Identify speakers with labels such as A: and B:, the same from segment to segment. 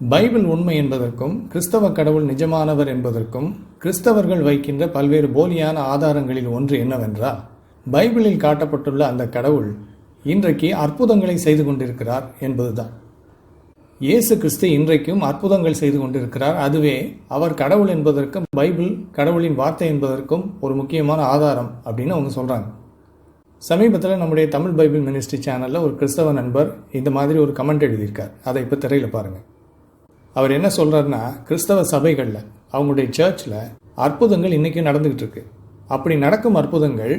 A: Bible உண்மை என்பதற்கும் கிறிஸ்தவ கடவுள் நிஜமானவர் என்பதற்கும் கிறிஸ்தவர்கள் வைக்கின்ற பல்வேறு போலியான ஆதாரங்களில் ஒன்று என்னவென்றால் பைபிளில் காட்டப்பட்டுள்ள அந்த கடவுள் இன்றைக்கு அற்புதங்களை செய்து கொண்டிருக்கிறார் என்பதுதான். இயேசு கிறிஸ்து இன்றைக்கும் அற்புதங்கள் செய்து கொண்டிருக்கிறார். அதுவே அவர் கடவுள் என்பதற்கும் பைபிள் கடவுளின் வார்த்தை என்பதற்கும் ஒரு முக்கியமான ஆதாரம் அப்படின்னு அவங்க சொல்கிறாங்க சமீபத்தில் நம்முடைய தமிழ் பைபிள் மினிஸ்ட்ரி சேனலில் ஒரு கிறிஸ்தவ நண்பர் இந்த மாதிரி ஒரு கமெண்ட் எழுதியிருக்கார். அதை இப்போ திரையில் பாருங்கள் அவர் என்ன சொல்கிறாருன்னா கிறிஸ்தவ சபைகளில் அவங்களுடைய சர்ச்சில் அற்புதங்கள் இன்றைக்கும் நடந்துக்கிட்டு இருக்கு. அப்படி நடக்கும் அற்புதங்கள்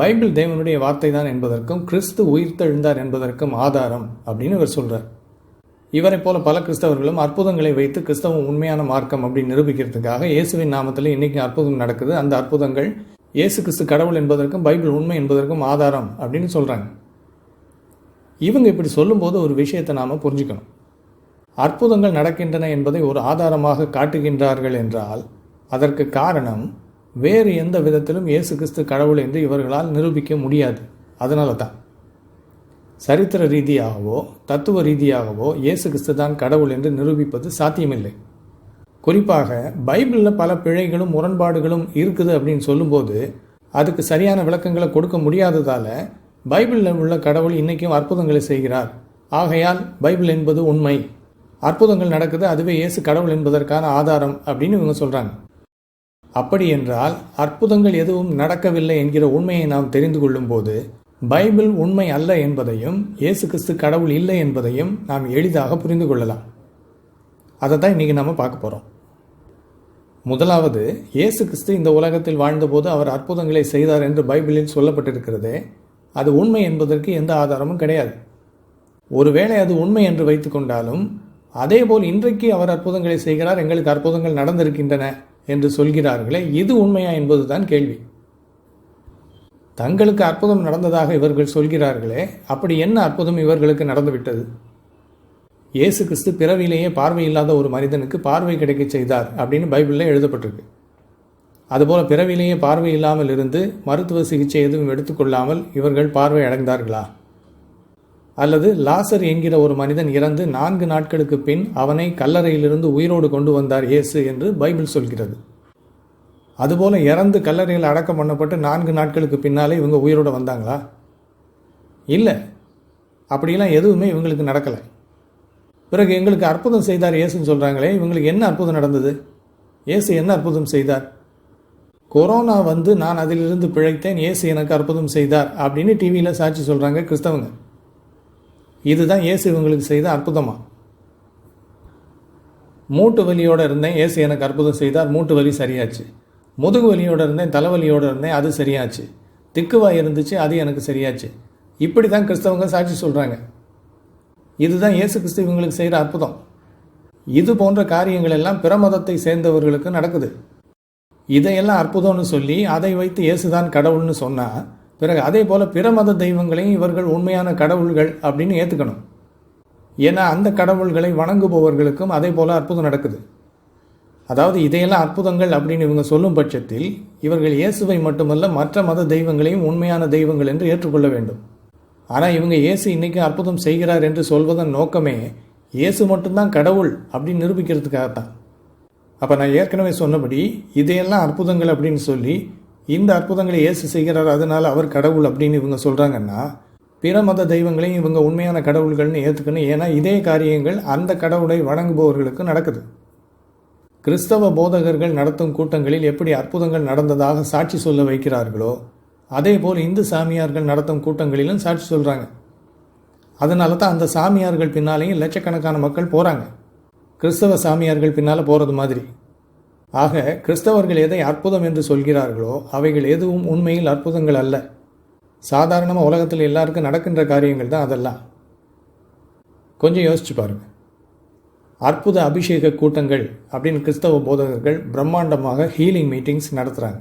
A: பைபிள் தேவனுடைய வார்த்தை தான் என்பதற்கும் கிறிஸ்து உயிர்த்தெழுந்தார் என்பதற்கும் ஆதாரம் அப்படின்னு இவர் சொல்கிறார் இவரை போல பல கிறிஸ்தவர்களும் அற்புதங்களை வைத்து கிறிஸ்தவம் உண்மையான மார்க்கம் அப்படின்னு நிரூபிக்கிறதுக்காக இயேசுவின் நாமத்தில் இன்னைக்கு அற்புதம் நடக்குது. அந்த அற்புதங்கள் இயேசு கிறிஸ்து கடவுள் என்பதற்கும் பைபிள் உண்மை என்பதற்கும் ஆதாரம் அப்படின்னு சொல்கிறாங்க இவங்க இப்படி சொல்லும்போது ஒரு விஷயத்தை நாம் புரிஞ்சுக்கணும். அற்புதங்கள் நடக்கின்றன என்பதை ஒரு ஆதாரமாக காட்டுகின்றார்கள் என்றால் அதற்கு காரணம் வேறு எந்த விதத்திலும் இயேசு கிறிஸ்து கடவுள் என்று இவர்களால் நிரூபிக்க முடியாது. அதனால தான் சரித்திர ரீதியாகவோ தத்துவ ரீதியாகவோ இயேசு கிறிஸ்து தான் கடவுள் என்று நிரூபிப்பது சாத்தியமில்லை. குறிப்பாக பைபிளில் பல பிழைகளும் முரண்பாடுகளும் இருக்குது அப்படின்னு சொல்லும்போது அதுக்கு சரியான விளக்கங்களை கொடுக்க முடியாததால் பைபிளில் உள்ள கடவுள் இன்றைக்கும் அற்புதங்களை செய்கிறார். ஆகையால் பைபிள் என்பது உண்மை. அற்புதங்கள் நடக்குது அதுவே இயேசு கடவுள் என்பதற்கான ஆதாரம் அப்படின்னு இவங்க சொல்றாங்க. அப்படி என்றால் அற்புதங்கள் எதுவும் நடக்கவில்லை என்கிற உண்மையை நாம் தெரிந்து கொள்ளும் போது பைபிள் உண்மை அல்ல என்பதையும் இயேசு கிறிஸ்து கடவுள் இல்லை என்பதையும் நாம் எளிதாக புரிந்து கொள்ளலாம். அதை தான் இன்னைக்கு நம்ம பார்க்க போகிறோம் முதலாவது இயேசு கிறிஸ்து இந்த உலகத்தில் வாழ்ந்தபோது அவர் அற்புதங்களை செய்தார் என்று பைபிளில் சொல்லப்பட்டிருக்கிறதே அது உண்மை என்பதற்கு எந்த ஆதாரமும் கிடையாது. ஒருவேளை அது உண்மை என்று வைத்துக்கொண்டாலும் அதேபோல் இன்றைக்கு அவர் அற்புதங்களை செய்கிறார் எங்களுக்கு அற்புதங்கள் நடந்திருக்கின்றன என்று சொல்கிறார்களே இது உண்மையா என்பதுதான் கேள்வி. தங்களுக்கு அற்புதம் நடந்ததாக இவர்கள் சொல்கிறார்களே அப்படி என்ன அற்புதம் இவர்களுக்கு நடந்துவிட்டது? இயேசு கிறிஸ்து பிறவிலேயே பார்வை இல்லாத ஒரு மனிதனுக்கு பார்வை கிடைக்க செய்தார் அப்படின்னு பைபிளில் எழுதப்பட்டிருக்கு. அதுபோல் பிறவிலேயே பார்வை இல்லாமல் இருந்து மருத்துவ சிகிச்சை எதுவும் எடுத்துக்கொள்ளாமல் இவர்கள் பார்வை அடைந்தார்களா? அல்லது லாசர் என்கிற ஒரு மனிதன் இறந்து நான்கு நாட்களுக்கு பின் அவனை கல்லறையிலிருந்து உயிரோடு கொண்டு வந்தார் இயேசு என்று பைபிள் சொல்கிறது. அதுபோல இறந்து கல்லறையில் அடக்கம் பண்ணப்பட்டு நான்கு நாட்களுக்கு பின்னாலே இவங்க உயிரோடு வந்தாங்களா? இல்லை. அப்படிலாம் எதுவுமே இவங்களுக்கு நடக்கலை. பிறகு எங்களுக்கு அற்புதம் செய்தார் இயேசுன்னு சொல்கிறாங்களே இவங்களுக்கு என்ன அற்புதம் நடந்தது? இயேசு என்ன அற்புதம் செய்தார்? கொரோனா வந்து நான் அதிலிருந்து பிழைத்தேன் இயேசு எனக்கு அற்புதம் செய்தார் அப்படின்னு டிவியில் சாட்சி சொல்கிறாங்க கிறிஸ்தவங்க. இதுதான் இயேசு இவங்களுக்கு செய்த அற்புதமா? மூட்டு வலியோடு இருந்தேன் இயேசு எனக்கு அற்புதம் செய்தார் மூட்டு வலி சரியாச்சு. முதுகு வலியோடு இருந்தேன் தலைவலியோடு இருந்தேன் அது சரியாச்சு. திக்குவாய் இருந்துச்சு அது எனக்கு சரியாச்சு. இப்படி தான் கிறிஸ்தவங்க சாட்சி சொல்கிறாங்க இதுதான் இயேசு கிறிஸ்து இவங்களுக்கு செய்கிற அற்புதம். இது போன்ற காரியங்கள் எல்லாம் பிற மதத்தை சேர்ந்தவர்களுக்கு நடக்குது. இதையெல்லாம் அற்புதம்னு சொல்லி அதை வைத்து இயேசுதான் கடவுள்னு சொன்னால் பிறகு அதே போல் பிற மத தெய்வங்களையும் இவர்கள் உண்மையான கடவுள்கள் அப்படின்னு ஏற்றுக்கணும் ஏன்னா அந்த கடவுள்களை வணங்குபவர்களுக்கும் அதே போல் அற்புதம் நடக்குது. அதாவது இதையெல்லாம் அற்புதங்கள் அப்படின்னு இவங்க சொல்லும் பட்சத்தில் இவர்கள் இயேசுவை மட்டுமல்ல மற்ற மத தெய்வங்களையும் உண்மையான தெய்வங்கள் என்று ஏற்றுக்கொள்ள வேண்டும். ஆனால் இவங்க இயேசு இன்றைக்கும் அற்புதம் செய்கிறார் என்று சொல்வதன் நோக்கமே இயேசு மட்டும்தான் கடவுள் அப்படின்னு நிரூபிக்கிறதுக்காகத்தான். அப்போ நான் ஏற்கனவே சொன்னபடி இதையெல்லாம் அற்புதங்கள் அப்படின்னு சொல்லி இந்த அற்புதங்களை இயேசு செய்கிறார் அதனால் அவர் கடவுள் அப்படின்னு இவங்க சொல்கிறாங்கன்னா பிற மத தெய்வங்களையும் இவங்க உண்மையான கடவுள்கள்னு ஏற்றுக்கணும் ஏன்னா இதே காரியங்கள் அந்த கடவுளை வணங்குபவர்களுக்கு நடக்குது. கிறிஸ்தவ போதகர்கள் நடத்தும் கூட்டங்களில் எப்படி அற்புதங்கள் நடந்ததாக சாட்சி சொல்ல வைக்கிறார்களோ அதே போல் இந்து சாமியார்கள் நடத்தும் கூட்டங்களிலும் சாட்சி சொல்கிறாங்க அதனால தான் அந்த சாமியார்கள் பின்னாலேயும் லட்சக்கணக்கான மக்கள் போகிறாங்க கிறிஸ்தவ சாமியார்கள் பின்னால் போகிறது மாதிரி. ஆக கிறிஸ்தவர்கள் எதை அற்புதம் என்று சொல்கிறார்களோ அவைகள் எதுவும் உண்மையில் அற்புதங்கள் அல்ல. சாதாரணமாக உலகத்தில் எல்லாருக்கும் நடக்கின்ற காரியங்கள் தான் அதெல்லாம். கொஞ்சம் யோசிச்சு பாருங்கள் அற்புத அபிஷேக கூட்டங்கள் அப்படின்னு கிறிஸ்தவ போதகர்கள் பிரம்மாண்டமாக ஹீலிங் மீட்டிங்ஸ் நடத்துகிறாங்க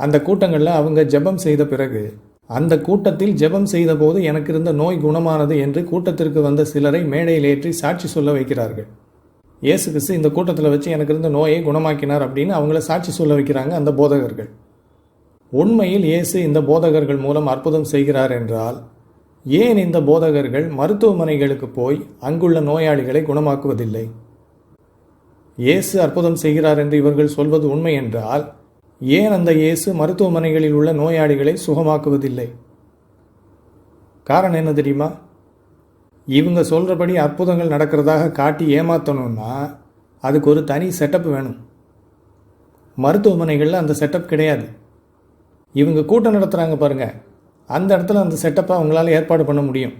A: அந்த கூட்டங்களில் அவங்க ஜெபம் செய்த பிறகு அந்த கூட்டத்தில் ஜெபம் செய்தபோது எனக்கு இருந்த நோய் குணமானது என்று கூட்டத்திற்கு வந்த சிலரை மேடையில் ஏற்றி சாட்சி சொல்ல வைக்கிறார்கள். இயேசு கிறிஸ்து இந்த கூட்டத்தில் வச்சு எனக்கு இருந்த நோயை குணமாக்கினார் அப்படின்னு அவங்கள சாட்சி சொல்ல வைக்கிறாங்க அந்த போதகர்கள். உண்மையில் இயேசு இந்த போதகர்கள் மூலம் அற்புதம் செய்கிறார் என்றால் ஏன் இந்த போதகர்கள் மருத்துவமனைகளுக்கு போய் அங்குள்ள நோயாளிகளை குணமாக்குவதில்லை? இயேசு அற்புதம் செய்கிறார் என்று இவர்கள் சொல்வது உண்மை என்றால் ஏன் அந்த இயேசு மருத்துவமனைகளில் உள்ள நோயாளிகளை சுகமாக்குவதில்லை? காரணம் என்ன தெரியுமா? இவங்க சொல்கிறபடி அற்புதங்கள் நடக்கிறதாக காட்டி ஏமாற்றணும்னா அதுக்கு ஒரு தனி செட்டப் வேணும். மருத்துவமனைகளில் அந்த செட்டப் கிடையாது. இவங்க கூட்டம் நடத்துகிறாங்க பாருங்கள் அந்த இடத்துல அந்த செட்டப்பை அவங்களால ஏற்பாடு பண்ண முடியும்.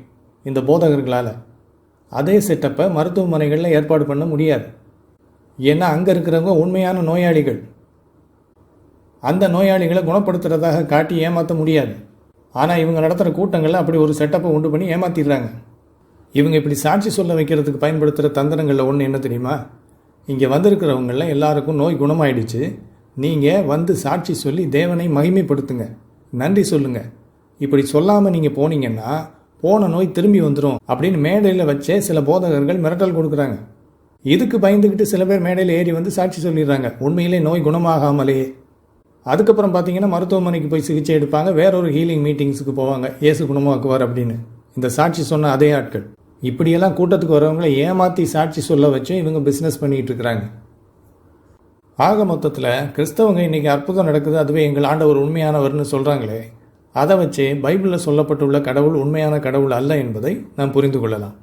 A: இந்த போதகர்களால். அதே செட்டப்பை மருத்துவமனைகளில் ஏற்பாடு பண்ண முடியாது. ஏன்னா அங்கே இருக்கிறவங்க உண்மையான நோயாளிகள். அந்த நோயாளிகளை குணப்படுத்துறதாக காட்டி ஏமாற்ற முடியாது. ஆனால் இவங்க நடத்துகிற கூட்டங்களில் அப்படி ஒரு செட்டப்பை உண்டு பண்ணி ஏமாற்றிடுறாங்க இவங்க இப்படி சாட்சி சொல்ல வைக்கிறதுக்கு பயன்படுத்துகிற தந்திரங்களில் ஒன்று என்ன தெரியுமா? இங்கே வந்திருக்கிறவங்களில் எல்லாருக்கும் நோய் குணமாயிடுச்சு. நீங்கள் வந்து சாட்சி சொல்லி தேவனை மகிமைப்படுத்துங்க. நன்றி சொல்லுங்கள் இப்படி சொல்லாமல் நீங்கள் போனீங்கன்னா போன நோய் திரும்பி வந்துடும் அப்படின்னு மேடையில் வச்சே சில போதகர்கள் மிரட்டல் கொடுக்குறாங்க. இதுக்கு பயந்துக்கிட்டு சில பேர் மேடையில் ஏறி வந்து சாட்சி சொல்லிடுறாங்க. உண்மையிலே நோய் குணமாகாமலே. அதுக்கப்புறம் பார்த்தீங்கன்னா மருத்துவமனைக்கு போய் சிகிச்சை எடுப்பாங்க. வேறொரு ஹீலிங் மீட்டிங்ஸுக்கு போவாங்க. இயேசு குணமாக்குவார் அப்படின்னு. இந்த சாட்சி சொன்ன அதே ஆட்கள். இப்படியெல்லாம் கூட்டத்துக்கு வரவங்களை ஏமாற்றி சாட்சி சொல்ல வச்சும் இவங்க பிஸ்னஸ் பண்ணிகிட்டு இருக்கிறாங்க. ஆக மொத்தத்தில் கிறிஸ்தவங்க இன்றைக்கி அற்புதம் நடக்குது அதுவே எங்கள் ஆண்டவர் உண்மையானவர்னு சொல்கிறாங்களே அதை வச்சே பைபிளில் சொல்லப்பட்டுள்ள கடவுள் உண்மையான கடவுள் அல்ல என்பதை நாம் புரிந்து கொள்ளலாம்.